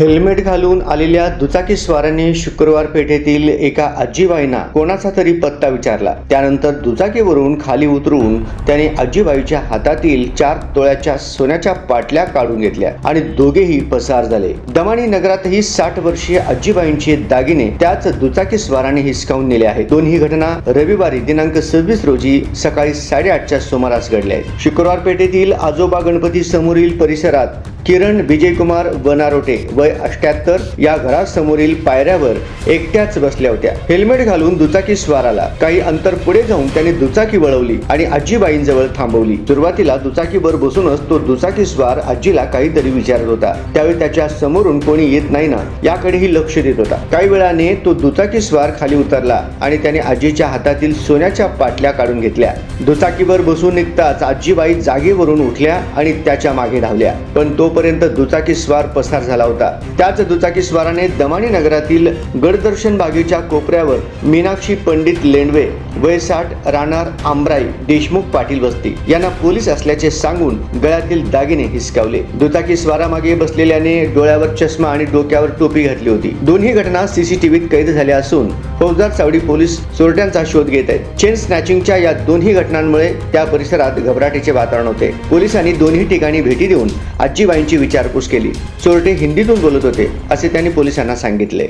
Helmet घालून आलेल्या दुचाकी स्वारांनी शुक्रवार पेठेतील एका आजीबाईंना कोणाचा तरी पत्ता विचारला. त्यानंतर दुचाकीवरून खाली उतरून त्याने आजीबाईच्या हातातील चार तोळ्याच्या सोन्याच्या पाटल्या काढून घेतल्या आणि दोघेही पसार झाले. दमाणी नगरातही साठ वर्षीय आजीबाईंचे दागिने त्याच दुचाकी स्वाराने हिसकावून नेले आहेत. दोन्ही घटना रविवारी दिनांक सव्वीस रोजी सकाळी साडेआठच्या सुमारास घडल्या आहेत. शुक्रवार पेठेतील आजोबा गणपती समोरील परिसरात किरण विजयकुमार वनारोटे वय अष्ट्याहत्तर या घरासमोरील पायऱ्यावर एकट्याच बसल्या होत्या. हेल्मेट घालून दुचाकी स्वार आला काही अंतर पुढे जाऊन त्याने दुचाकी वळवली आणि आजीबाईंजवळ थांबवली. सुरुवातीला दुचाकीवर बसूनच तो दुचाकी स्वार आजीला काहीतरी विचारत होता. त्यावेळी त्याच्या समोरून कोणी येत नाही ना याकडेही लक्ष देत होता. काही वेळाने तो दुचाकी स्वार खाली उतरला आणि त्याने आजीच्या हातातील सोन्याच्या पाटल्या काढून घेतल्या. दुचाकीवर बसून निघताच आजीबाई जागेवरून उठल्या आणि त्याच्यामागे धावल्या. पण तो पर्यंत दुचाकी स्वार पसार झाला होता. त्याच दुचाकी स्वाराने दमाणी नगरातील गडदर्शन बागेच्या कोपऱ्यावर मीनाक्षी पंडित लेंडवे वयसाठ राणार राहणार आमराई देशमुख पाटील वस्ती यांना पोलीस असल्याचे सांगून गळ्यातील दागिने हिसकावले. दुचाकी स्वारामागे बसलेल्याने डोळ्यावर चष्मा आणि डोक्यावर टोपी घातली होती. दोन्ही घटना सीसीटीव्हीत कैद झाल्या असून फौजदार चावडी पोलीस चोरट्यांचा शोध घेत आहेत. चेन स्नॅचिंगच्या या दोन्ही घटनांमुळे त्या परिसरात घबराटीचे वातावरण होते. पोलिसांनी दोन्ही ठिकाणी भेटी देऊन आजीबाईंची विचारपूस केली. चोरटे हिंदीतून बोलत होते असे त्यांनी पोलिसांना सांगितले.